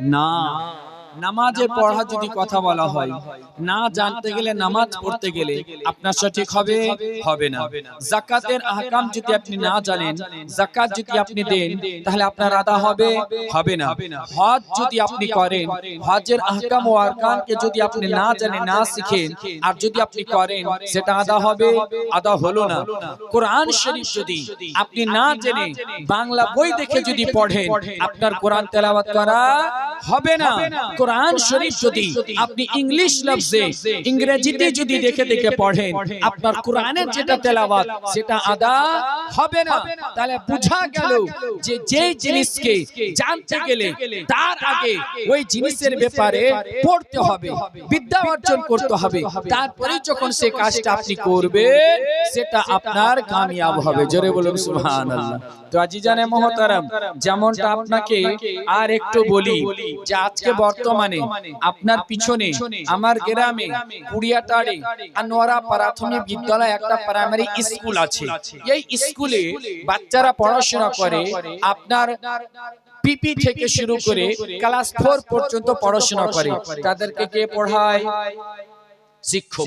না নামাজে পড়া যদি কথা বলা হয় না জানতে গেলে নামাজ পড়তে গেলে আপনার সঠিক হবে হবে না। জাকাতের আহকাম যদি আপনি না জানেন জাকাত যদি আপনি দেন তাহলে আপনার আদা হবে হবে না। হজ যদি আপনি করেন হজের আহকাম ও আরকানকে যদি আপনি না জানেন না শিখেন আর যদি আপনি করেন সেটা আদা হবে আদা হলো না। কোরআন শরীফ যদি আপনি না জেনে বাংলা বই দেখে যদি পড়েন আপনার কোরআন তেলাওয়াত করা হবে না। কোরআন শরীফ যদি আপনি ইংলিশ লফজে ইংরেজিতে যদি দেখে দেখে পড়েন আপনার কোরআনের যেটা তেলাওয়াত সেটা আদা হবে না। তাহলে বোঝা গেল যে যে জিনিসকে জানতে গেলে তার আগে ওই জিনিসের ব্যাপারে পড়তে হবে বিদ্যা অর্জন করতে হবে। তারপরে যখন সে কাজটা আপনি করবেন সেটা আপনার কামিয়াব হবে। জোরে বলুন সুবহানাল্লাহ। তো আজিজানে মহতারাম যেমনটা আপনাকে আর একটু বলি আজকে বর্তমানে আপনার পিছনে, আমার গ্রামে কুড়িয়াটাড়ে আনোয়ারা প্রাথমিক বিদ্যালয় একটা প্রাইমারি স্কুল আছে। এই স্কুলে বাচ্চারা পড়াশোনা করে, আপনার পিপি থেকে শুরু করে ক্লাস ফোর পর্যন্ত পড়াশোনা করে। তাদেরকে কে পড়ায়? শিক্ষক।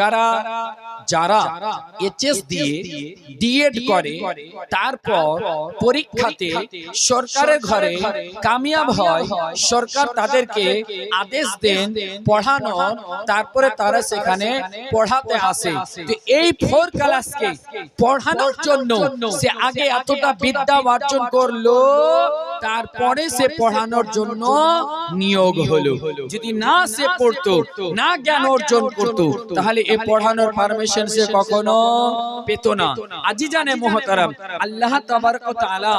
কারা? যারা এইচএস দিয়ে ডিএড করে তারপর পরীক্ষাতে সরকারের ঘরে কামিয়াব হয় সরকার তাদেরকে আদেশ দেন পড়ানো তারপরে তারা সেখানে পড়াতে আসে। তো এই ফোর ক্লাসকে পড়ানোর জন্য সে আগে এতটা বিদ্যা অর্জন করল তারপরে সে পড়ানোর জন্য নিয়োগ হলো। যদি না সে পড়তো না জ্ঞান অর্জন করতো তাহলে এ পড়ানোর পারমিশন সে কখনো পেত না। আজি জানে মোহতারাম আল্লাহ তাআলা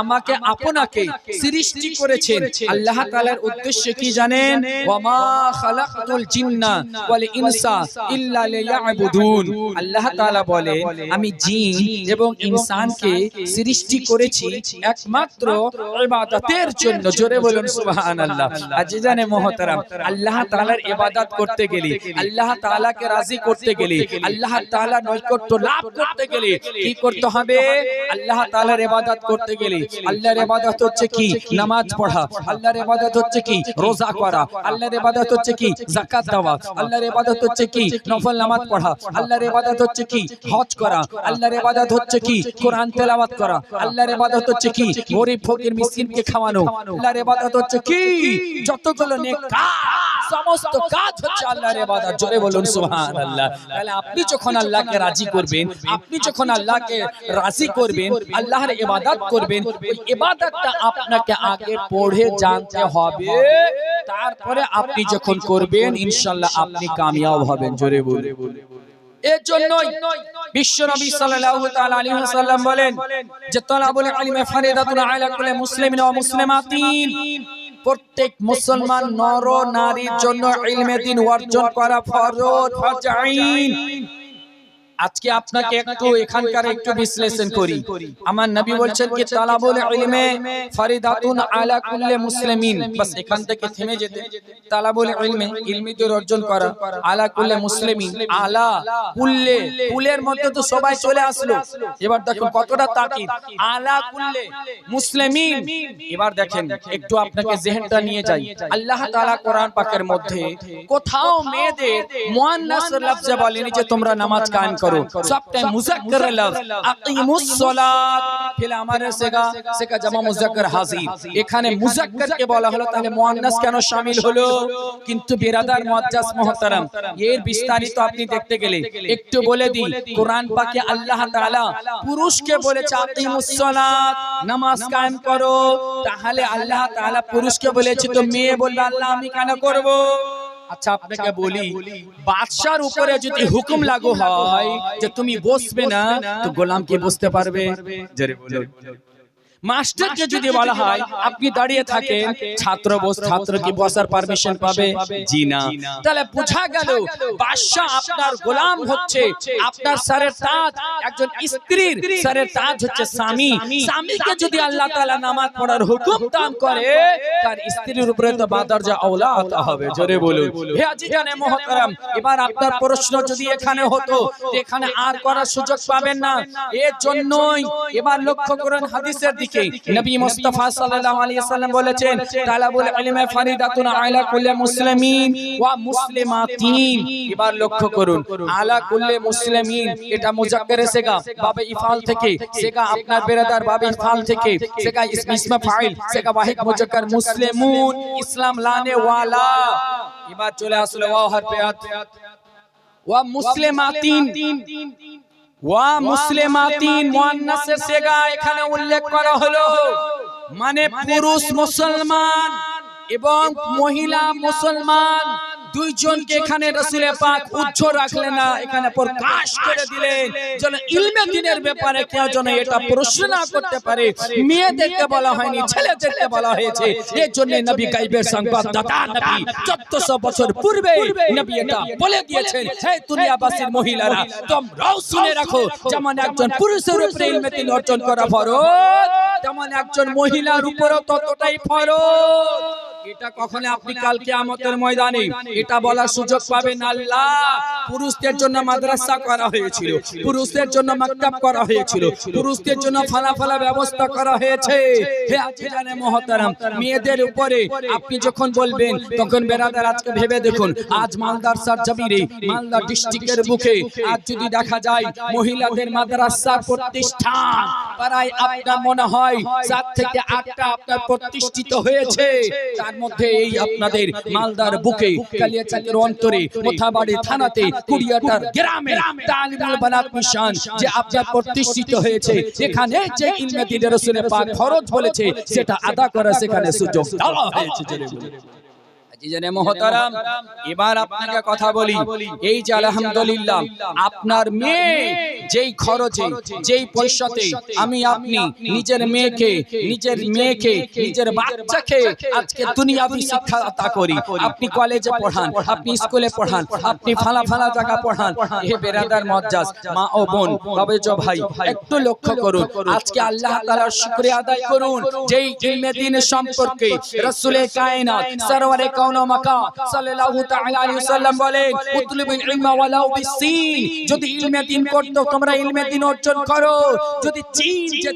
আমাকে আপনাকে সৃষ্টি করেছেন। আল্লাহ তাআলার উদ্দেশ্য কি জানেন? ওয়ামা খালাকতুল জিন্না ওয়াল ইনসা ইল্লা লিয়াবুদুন। আল্লাহ তাআলা বলেন আমি জিন এবং ইনসানকে সৃষ্টি করেছি একমাত্র ইবাদতের জন্য। জোরে বলুন সুবহানাল্লাহ। আজি মোহতারাম আল্লাহ তাআলার ইবাদত করতে গেলে। আল্লাহ তাআলাকে রাজি করতে গেলে। আল্লাহ তাআলা নৈকট্য লাভ করতে গেলে কি করতে হবে? আল্লাহ তাআলার ইবাদত করতে গেলে আল্লাহর ইবাদত হচ্ছে কি? নামাজ পড়া। আল্লাহর ইবাদত হচ্ছে কি? রোজা করা। আল্লাহর ইবাদত হচ্ছে কি? যাকাত দেওয়া। আল্লাহর ইবাদত হচ্ছে কি? নফল নামাজ পড়া। আল্লাহর ইবাদত হচ্ছে কি? হজ করা। আল্লাহর ইবাদত হচ্ছে কি? কোরআন তেলাওয়াত করা। আল্লাহর ইবাদত হচ্ছে কি? গরিব ফকির মিসকিনকে খাওয়ানো। আল্লাহর ইবাদত হচ্ছে কি? যতগুলো নেক কাজ সমস্ত কাজ হচ্ছে আল্লাহর ইবাদত। জোরে বলুন সুবহানাল্লাহ। তাহলে আপনি যখন আল্লাহকে রাজি করবেন আপনি যখন আল্লাহকে রাজি করবেন আল্লাহর ইবাদত করবেন ওই ইবাদতটা আপনাকে আগে পড়ে জানতে হবে। তারপরে আপনি যখন করবেন ইনশাআল্লাহ আপনি কামিয়াব হবেন জোরে বলুন। এর জন্যই বিশ্ব নবী সাল্লাল্লাহু তাআলা আলাইহি ওয়াসাল্লাম বলেন যে তালাবুল ইলমি ফারিদাতুন আলা কুল্লি মুসলিমিন ওয়া মুসলিমাতিন। প্রত্যেক মুসলমান নর নারীর জন্য ইলমে দিন অর্জন করা ফরজ। ফাজাইন আজকে আপনাকে একটু এখানকার একটু বিশ্লেষণ করি। আমার নবী বলছেন কি তালাবুল ইলমে ফারিদাতুন আলা কুল্লি মুসলিমিন। বাস এখান থেকে থেমে যেতে তালাবুল ইলমে ইলমি তো অর্জন করা। আলা কুল্লি মুসলিমিন। আলা কুল্লে। কুলের মধ্যে তো সবাই চলে আসলো। এবার দেখুন কতটা তাকিদ। আলা কুল্লে মুসলিমিন। এবার দেখেন একটু আপনাকে জেহেনটা নিয়ে যাই। আল্লাহ তাআলা কোরআন পাকের মধ্যে কোথাও মেয়েদের মুয়ান্নাস লফজে বলেনি যে তোমরা নামাজ কায়েম করো সবটাই মুজাক্কার লফজ আকিমুস সালাত ফিল আমারে সেগা সেগা জামা মুজাক্কার হাজির এখানে বলা হলো তাহলে মুয়ান্নাস কেন শামিল হলো? কিন্তু বিরাদার মুআজ্জাজ মুহতারাম এর বিস্তারিত আপনি দেখতে গেলে একটু বলে দিই কোরআন পাকে আল্লাহ তাআলা পুরুষকে বলেছে আকিমুস সালাত নামাজ কায়েম করো। তাহলে আল্লাহ তাআলা পুরুষকে বলেছে তো মেয়ে বলল আল্লাহ আমি কেন করব? আচ্ছা আপনাকে বলি বাদশার উপরে যদি হুকুম লাগু হয় যে তুমি বসবে না তো গোলাম কি বসতে পারবে? জোরে বলুন। মাস্টারকে যদি বলা হয় আপনি দাঁড়িয়ে থাকেন ছাত্র বস ছাত্র কি বসার পারমিশন পাবে? জি না। তাহলে বোঝা গেল বাদশাহ আপনার গোলাম হচ্ছে। আপনার স্যারের তাজ একজন স্ত্রীর স্যারের তাজ হচ্ছে স্বামী। স্বামীকে যদি আল্লাহ তাআলা নামাজ পড়ার হুকুম দান করে তার স্ত্রীর উপরে তো বাদরজা আওলাদ হবে। জোরে বলুন। হে আজিজানে মুহতারাম এবার আপনার প্রশ্ন যদি এখানে হতো এখানে আর করার সুযোগ পাবেন না এর জন্যই এবার লক্ষ্য করুন হাদিসের দিকে দিকে নবী মুস্তাফা সাল্লাল্লাহু আলাইহি সাল্লাম বলেছেন তালাবুল ইলমে ফারিদাতুন আলা কুল্লি মুসলিমিন ওয়া মুসলিমাতিন এবার লক্ষ্য করুন আলা কুল্লি মুসলিমিন এটা মুজাক্কারে সেগা বাবে ইফাল থেকে সেগা আপনার বেরাদার বাবে ইফাল থেকে সেগা ইসমে ফাইল সেগা ওয়াহিদ মুজাক্কার মুসলিমুন ইসলাম লানে ওয়ালা। এবার চলে আসলো ওয়া হরফে ওয়া মুসলিমাতিন ওয়া মুসলিমাতিন মুয়ান্নাসের সেগা এখানে উল্লেখ করা হলো মানে পুরুষ মুসলমান এবং মহিলা মুসলমান। দুইজনকে এখানে রসুলের পাক উচ্চ রাখলেন না এখানে প্রকাশ করে দিলেন যেন ইলমে দিনের ব্যাপারে কেউ যেন এটা প্রশ্ন না করতে পারে মেয়েদেরকে বলা হয়নি ছেলেদেরকে বলা হয়েছে। এর জন্য নবী গাইবের সংবাদদাতা নবী 1400 বছর পূর্বে নবী এটা বলে দিয়েছেন। হে দুনিয়াবাসীর মহিলারা তোমরাও শুনে রাখো যেমন একজন পুরুষের উপরে ইলমে দিন অর্জন করা ফরজ তেমন একজন মহিলার উপরও ততটাই ফরজ এটা কখনো আপনি কালকে আমাদের ময়দানে এটা বলার সুযোগ পাবেন আল্লাহ। পুরুষদের জন্য মাদ্রাসা করা হয়েছিল। পুরুষদের জন্য মাকতাব করা হয়েছিল। পুরুষদের জন্য ফালাফালা ব্যবস্থা করা হয়েছে। হে আজিজানে মহতারাম মেয়েদের উপরে আপনি যখন বলবেন তখন বেরাদার আজকে ভেবে দেখুন আজ মালদার সার জমিরে মালদা ডিস্ট্রিক্টের বুকে আজ যদি দেখা যায় মহিলাদের মাদ্রাসা প্রতিষ্ঠান প্রায় আপনার মনে হয় সাত থেকে আটটা আপনার প্রতিষ্ঠিত হয়েছে। তার মধ্যে এই আপনাদের মালদার বুকে অন্তরে মোথাবাড়ি থানাতে কুড়িয়াটার গ্রামে তালিমুল বানাত মিশন যে আপনার প্রতিষ্ঠিত হয়েছে এখানে যে ইলমে দিনের রসুলের পাক খরচ বলেছে সেটা আদা করা সেখানে সুযোগ দেওয়া হয়েছে জেনে আজিজানে মহতারাম, এবার আপনাকে কথা বলি। এই যে আলহামদুলিল্লাহ, আপনার মেয়ে, যেই খরচে, যেই পয়সাতে আমি আপনি নিজের মেয়েকে নিজের মেয়েকে, নিজের বাচ্চাকে আজকে দুনিয়াবি শিক্ষা আতা করি। আপনি কলেজে পড়ান, আপনি স্কুলে পড়ান, আপনি ফালা ফালা জায়গা পড়ান। হে মজ্জাজ, মা ও বোন তবে ভাই, একটু লক্ষ্য করুন। আজকে আল্লাহ তাআলার শুকরিয়া আদায় করুন। যেই সম্পর্কে রাসূলে কায়নাত, সরওয়ারে যদি চীন যে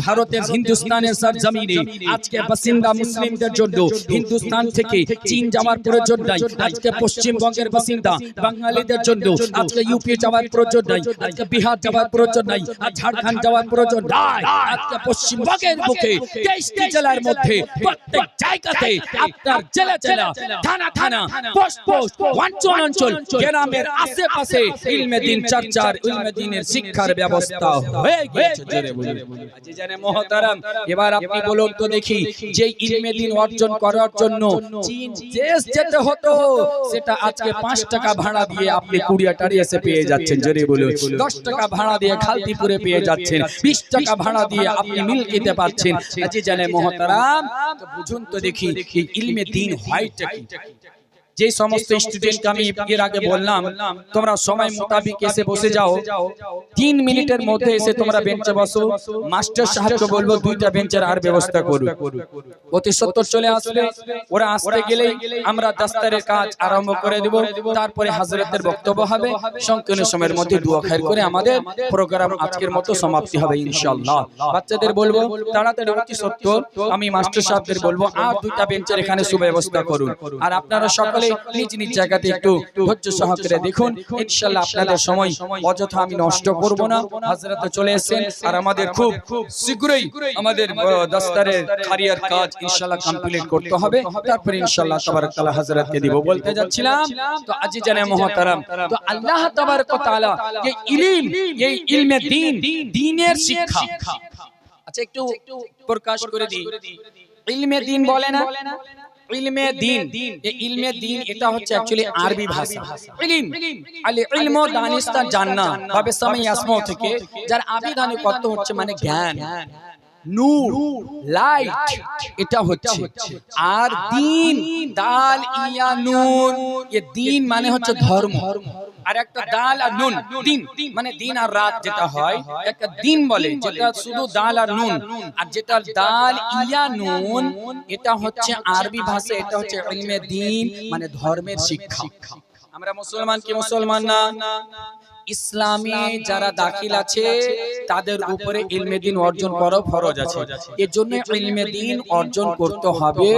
ভারতের হিন্দুস্তানের সরজমিনে আজকে মুসলিমদের জন্য হিন্দুস্তান থেকে চীন যাওয়ার প্রয়োজন নাই আজকে পশ্চিমবঙ্গের বাসিন্দা বাঙালিদের জন্য। আজকে ইউপি যাওয়ার প্রয়োজন নাই আজকে বিহার যাওয়ার প্রয়োজন নাই আর ঝাড়খণ্ড যাওয়ার প্রয়োজন নাই আজকে পশ্চিমবঙ্গের বুকে তেইশটি জেলার মধ্যে প্রত্যেক জায়গাতে আপনার জেলা জেলা থানা থানা পোস্ট পোস্ট অঞ্চল অঞ্চল গ্রামের আশেপাশে ইলমে দিন চর্চার ইলমে দিনের শিক্ষার ব্যবস্থা হয়ে গিয়েছে। জোরে বলুন। জানে মহতারাম এবার আপনি বলুন তো দেখি যে ইলমে দিন অর্জন করার জন্য চীন দেশ যেতে হতো সেটা আজকে পাঁচ টাকা ভাড়া দিয়ে আপনি কুড়িয়াটারি এসে পেয়ে যাচ্ছেন জোরে বলুন দশ টাকা ভাড়া দিয়ে খালতিপুরে পেয়ে যাচ্ছেন বিশ টাকা ভাড়া দিয়ে আপনি মিল্কিতে পারছেন আজি জানে মহতারাম বুঝুন তো দেখি ইলমে দিন হয়টা কি? যে সমস্ত স্টুডেন্টকে আমি এর আগে বললাম, তোমরা সময় মোতাবিক এসে বসে যাও। তিন মিনিটের মধ্যে এসে তোমরা বেঞ্চে বসো। মাস্টার সাহেবকে বলব, দুইটা বেঞ্চের আর ব্যবস্থা করুন। অতি সত্তর চলে আসবে ওরা আসতে গেলেই আমরা দাস্তারের কাজ আরম্ভ করে দেব। তারপরে হাজরতের বক্তব্য হবে। সংকীর্ণ সময়ের মধ্যে দুয়া খায়ের করে আমাদের প্রোগ্রাম আজকের মতো সমাপ্তি হবে, ইনশাআল্লাহ। বাচ্চাদের বলব, তাড়াতাড়ি, অতি সত্তর। আমি মাস্টার সাহেবদের বলব, আর দুইটা বেঞ্চের এখানে সুব্যবস্থা করুন। আর আপনারা সকলে নিজ নিজ জায়গাতে একটু ধৈর্য সহকারে দেখুন। ইনশাআল্লাহ আপনাদের সময় অযথা আমি নষ্ট করব না। হযরত চলে এসেছেন। আর আমাদের খুব শীঘ্রই আমাদের দস্তারের কারিয়ার কাজ ইনশাআল্লাহ কমপ্লিট করতে হবে। তারপর ইনশাআল্লাহ তাবারক তাআলা হযরতকে দিব বলতে যাচ্ছিলাম। তো মুহতারাম। তো আল্লাহ তাবারক তাআলা এই ইলম এই ইলমে দ্বীন দ্বীনের শিক্ষা। আচ্ছা একটু প্রকাশ করে দিই। ইলমে দ্বীন বলে না? ইলমে দ্বীন এই ইলমে দ্বীন এটা হচ্ছে অ্যাকচুয়ালি আরবি ভাষা। ইলম। আলি ইলম দানিস্তা জান্না ভাবে সময় আসমো থেকে যার আবিধানিক অর্থ হচ্ছে মানে জ্ঞান। নূর। লাইট। এটা হচ্ছে। আর দিন। দাল ইয়া এ দিন মানে হচ্ছে ধর্ম। আর একটা ডাল আর নুন দিন। মানে দিন আর রাত যেটা হয় একটা দিন বলে যেটা শুধু দাল আর নুন। আর যেটা ডাল ইয়া নুন এটা হচ্ছে আরবি ভাষা এটা হচ্ছে ইলমে দিন মানে ধর্মের শিক্ষা। আমরা মুসলমান কি মুসলমান না। ইসলামে যারা দাখিল আছে তাদের উপরে ইলমে দিন অর্জন করা ফরজ আছে। এর জন্য ইলমে দিন অর্জন করতে হবে।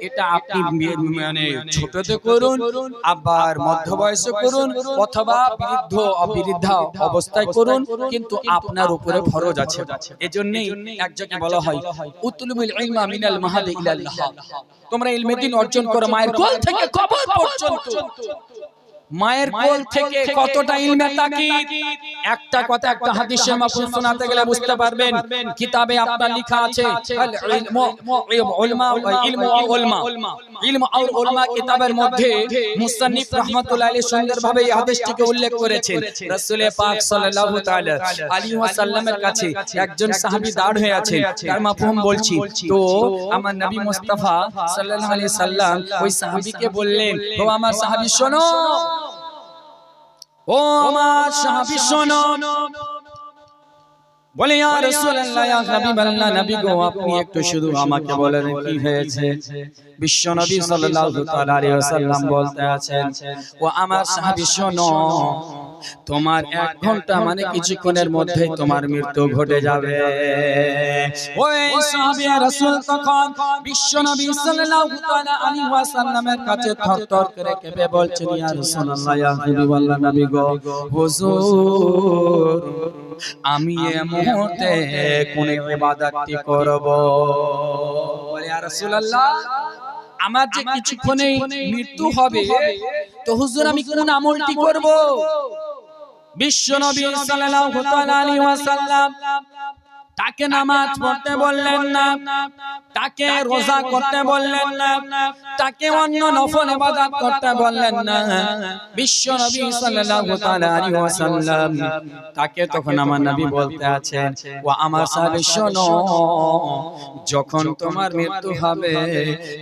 এটা আপনি মে- মানে ছোটতে করুন আবার মধ্য বয়সে করুন অথবা বৃদ্ধ অবৃদ্ধা অবস্থায় করুন কিন্তু আপনার উপরে ফরজ আছে। এজন্যই এক জায়গায় বলা হয় উতলুবুল ইলমা মিনাল মাহাদি ইলাল লাহাব। তোমরা ইলমে দিন অর্জন করো মায়ের কোল থেকে কবর পর্যন্ত। মায়ের কোল থেকে কতটা ইলমের তাকিদ? একটা কথা একটা হাদিসের মাফহুম শোনাতে গেলে বুঝতে পারবেন কিতাবে আপনার লেখা আছে আল ইলমু উলমা ইলমু উলমা ইলমু উলমা কিতাবের মধ্যে মুসান্নিফ রাহমাতুল্লাহ আলাইহি সুন্দরভাবে এই হাদিসটিকে উল্লেখ করেছেন রাসূল পাক সাল্লাল্লাহু তাআলা আলাইহি ওয়াসাল্লামের কাছে একজন সাহাবী দাঁড় হয়ে আছেন। তার মাফহুম বলছি তো আমার নবী মুস্তাফা সাল্লাল্লাহু আলাইহি সাল্লাম ওই সাহাবীকে বললেন ও আমার সাহাবী শোনো ও আমার সাহাবী, শোনো। বলে, ইয়া রাসূলুল্লাহ, ইয়া নবী গো, আপনি একটু শুধু আমাকে বলেন কি হয়েছে? বিশ্ব নবী সাল্লাল্লাহু তাআলা আলাইহি ওয়াসাল্লাম বলতে আছেন, ও আমার সাহাবী, শোনো তোমার এক ঘণ্টা মানে কিছুক্ষণের মধ্যে তোমার মৃত্যু ঘটে যাবে। ওই সাহাবী রাসূল তখন বিশ্ব সাল্লাল্লাহু তাআলা আলাইহি ওয়াসাল্লামের কাছে থরথর করে কেঁপে বলছেন ইয়া রাসূলুল্লাহ ইয়া হাবিবাল্লাহ নবী গো হুজুর আমি এ মুহূর্তে কোন ইবাদতটি করব। ইয়া রাসূলুল্লাহ আমার যে কিছুক্ষণেই মৃত্যু হবে তো হুজুর আমি কোন আমলটি করব? বিশ্ব নবী সাল্লাল্লাহু তাআলা আলাইহি ওয়াসাল্লাম তাকে নামাজ পড়তে বললেন না। তাকে রোজা করতে বললেন না তাকে অন্য নফল ইবাদত করতে বললেন না। বিশ্ব নবী সাল্লাল্লাহু তাআলা আলাইহি ওয়াসাল্লাম তাকে তখন আমার নবী বলতে আছেন ও আমার সাহাবী শোনো যখন তোমার মৃত্যু হবে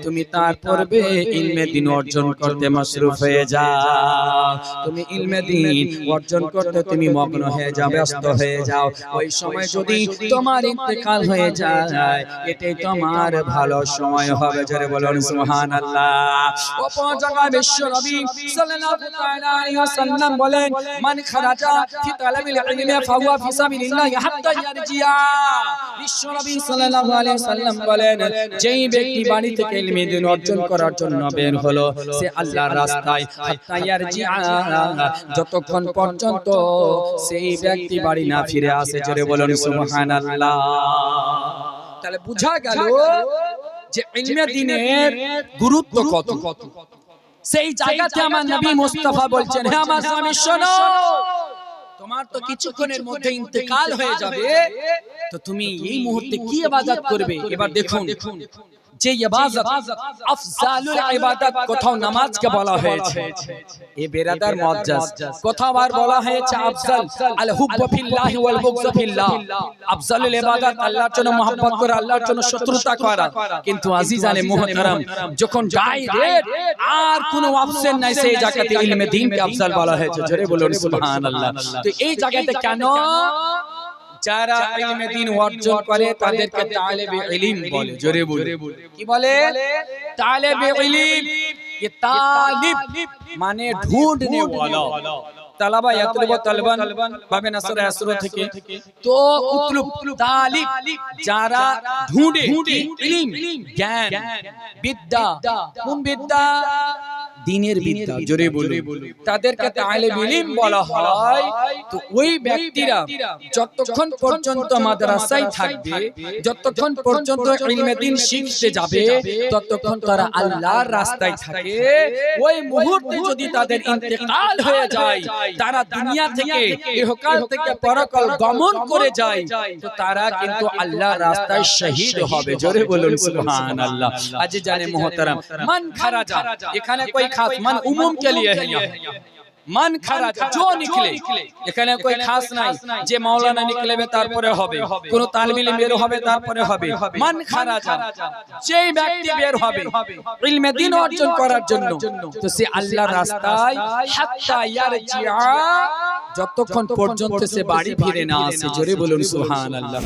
তুমি তার পূর্বে ইলমে দিন অর্জন করতে মাসরুফ হয়ে যাও। তুমি ইলমে দিন অর্জন করতে তুমি মগ্ন হয়ে যাও ব্যস্ত হয়ে যাও। ওই সময় যদি তোমার ইন্তেকাল হয়ে যায় এটাই তোমার ভালো সময় হবে, জোরে বলুন, সুবহানাল্লাহ। জায়গায় বিশ্ব নবী সাল্লাল্লাহু আলাইহি ওয়াসাল্লাম বলেন, মান খারাজা ফি তালাবিল ইলমি ফাহুয়া ফি সাবিলিল্লাহি হাত্তা ইয়ারজিয়া। বিশ্ব নবী সাল্লাল্লাহু আলাইহি ওয়াসাল্লাম বলেন, যেই ব্যক্তি বাড়ি থেকে ইলমি দিন অর্জন করার জন্য বের হলো, সে আল্লাহর রাস্তায় হাত্তা ইয়ারজিয়া। যতক্ষণ পর্যন্ত সেই ব্যক্তি বাড়ি না ফিরে আসে, জোরে বলুন, সুবহানাল্লাহ। তাহলে বোঝা গেল যে ইলমে দিনের গুরুত্ব কত? সেই জায়গাতে আমার নবী মুস্তাফা বলছেন হ্যাঁ আমার স্বামী শোনো তোমার তো কিছুক্ষণের মধ্যে ইন্তেকাল হয়ে যাবে। তো তুমি এই মুহূর্তে কি ইবাদত করবে? এবার দেখুন। কোথাও নামাজকে বলা হয়েছে। কোথাও আর বলা হয়েছে আল্লাহর জন্য করা, আল্লাহর জন্য শত্রুতা করা। কিন্তু যখন ডাইরেক্ট আর কোনো অপশন নাই, সেই জায়গাতে ইলমে বলা হয়েছে। এই জায়গাতে কেন যারা ইলমে দ্বীন অর্জন করে তাদেরকে তালেবে ইলম বলে জোরে বলে? কি বলে? তালেবে ইলম ये तालिब माने ढूंढने वाला তালাবা ইয়াতলুবু তালবান বাবে নাসর আসর থেকে। তো উতলুব তালিব যারা ঢুঁড়ে ইলম জ্ঞান বিদ্যা কোন বিদ্যা দিনের বিদ্যা জোরে বলুন। তাদেরকে তালিব ইলম বলা হয় তো ওই ব্যক্তিরা যতক্ষণ পর্যন্ত মাদ্রাসায় থাকবে যতক্ষণ পর্যন্ত ইলমে দিন শিখতে যাবে ততক্ষণ তারা আল্লাহর রাস্তায় থাকে। ওই মুহূর্তে যদি তাদের ইন্তেকাল হয়ে যায় তারা দুনিয়া থেকে ইহকাল থেকে পরকাল গমন করে যায়। তো তারা কিন্তু আল্লাহর রাস্তায় শহীদ হবে। জোরে বলুন সুবহানাল্লাহ। আজ জানে মোহতারাম মান খারাজা। এখানে कोई खास मन उमूम के लिए है यहाँ মান খারাজ जो निकले এখানে কোই খাস নাই যে মাওলানা নিকলেবে তারপরে হবে কোন তালবিল বের হবে তারপরে হবে মান খারাজ যেই ব্যক্তি বের হবে ইলমে দ্বীন অর্জন করার জন্য তো সে আল্লাহর রাস্তায় হাত্তা ইয়ারজিআ যতক্ষণ পর্যন্ত সে বাড়ি ফিরে না আসে জোরে বলুন সুবহানাল্লাহ